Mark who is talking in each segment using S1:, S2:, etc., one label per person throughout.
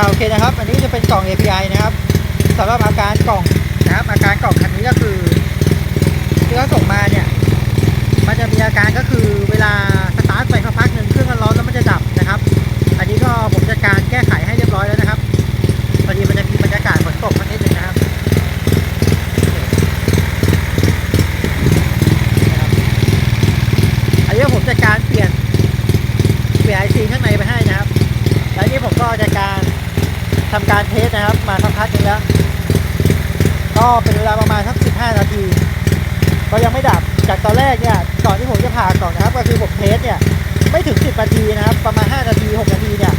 S1: าโอเคนะครับ อันนี้จะเป็นกล่อง API นะครับสำหรับอาการกล่องนะครับ อาการกล่องคันนี้ก็คือที่เขาส่งมาเนี่ย มันจะมีอาการก็คือเวลาสตาร์ทไปสักพักหนึ่งเครื่องมันร้อนแล้วมันจะดับนะครับ อันนี้ก็ผมจัดการแก้ไขให้เรียบร้อยแล้วนะครับพอดีมันจะมีบรรยากาศฝนตกสักนิดนึงนะครับอันนี้ผมจัดการเปลี่ยนเปลี่ยนไอซีข้างในไปให้นะครับ แล้วนี่ผมก็จัดการ ทำการเทสนะครับ มาสักพักนึงแล้ว ก็เป็นเวลาประมาณสัก 15 นาที ก็ยังไม่ดับ จากตอนแรกเนี่ย ก่อนที่ผมจะผ่ากล่องนะครับ ก็คือผมเทสเนี่ย ไม่ถึง 10 นาทีนะครับ ประมาณ 5 นาที 6 นาทีเนี่ย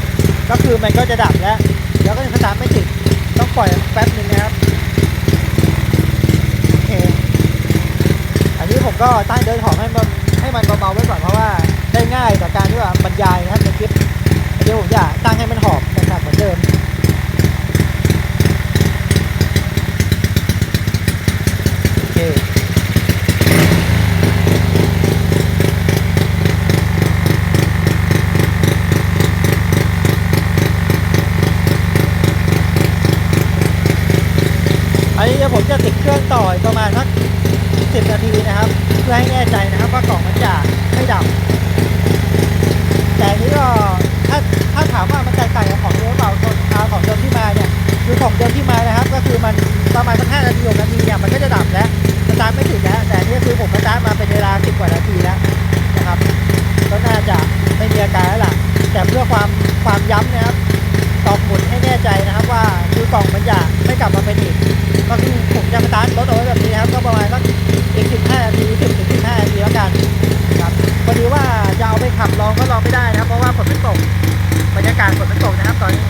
S1: ก็คือมันก็จะดับแล้ว แล้วก็ยังสตาร์ทไม่ติด ต้องปล่อยแป๊บหนึ่งนะครับ โอเค อันนี้ผมก็ตั้งเดินของให้มันให้มันเบาๆไว้ก่อนเพราะว่าได้ง่ายต่อการที่ว่าบรรยายนะครับในคลิปเดี๋ยวผมจะตั้งให้มันหอบหนักๆเหมือนเดิม โอเค อันนี้เดี๋ยวผมจะติดเครื่องต่ออีกประมาณสัก10นาทีนะครับ เพื่อให้แน่ใจนะครับว่ากล่องมันจะไม่ดับ แต่นี้ก็ถ้าถ้าถามว่ามันแตกต่างกับของเดิมเปล่าคนอาของเดิมที่มาเนี่ยคือของเดิมที่มานะครับ ก็คือมันประมาณสัก5นาที6นาทีเนี่ยมันก็จะดับแล้วสตาร์ทไม่ติดแล้ว แต่นี่คือผมสตาร์ทมาเป็นเวลา10กว่านาทีแล้วนะครับก็น่าจะไม่มีอาการแล้วล่ะแต่เพื่อความความย้ำนะครับตอบหมุนให้แน่ใจนะครับว่าคือกล่องมันจะไม่กลับมาเป็นอีก ก็คือผมจะสตาร์ทรถเอาไว้แบบนี้ครับก็ประมาณสักอีก15นาที10ถึง15นาทีแล้วกันครับพอดีว่าจะเอาไปขับลองก็ลองไม่ได้นะครับ เพราะว่าฝนมันตกบรรยากาศฝนมันตกนะครับตอนนี้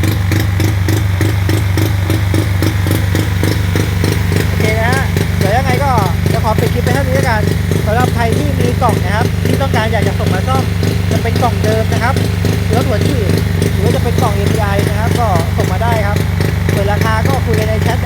S1: โอเคนะฮะเดี๋ยวยังไงก็จะขอปิดคลิปไปเท่านี้แล้วกันสำหรับใครที่มีกล่องนะครับ ที่ต้องการอยากจะส่งมาซ่อมจะเป็นกล่องเดิมนะครับหรือว่าหัวฉีดหรือว่าจะเป็นกล่อง API นะครับ ก็ส่งมาได้ครับส่วนราคาก็คุยกันในแชท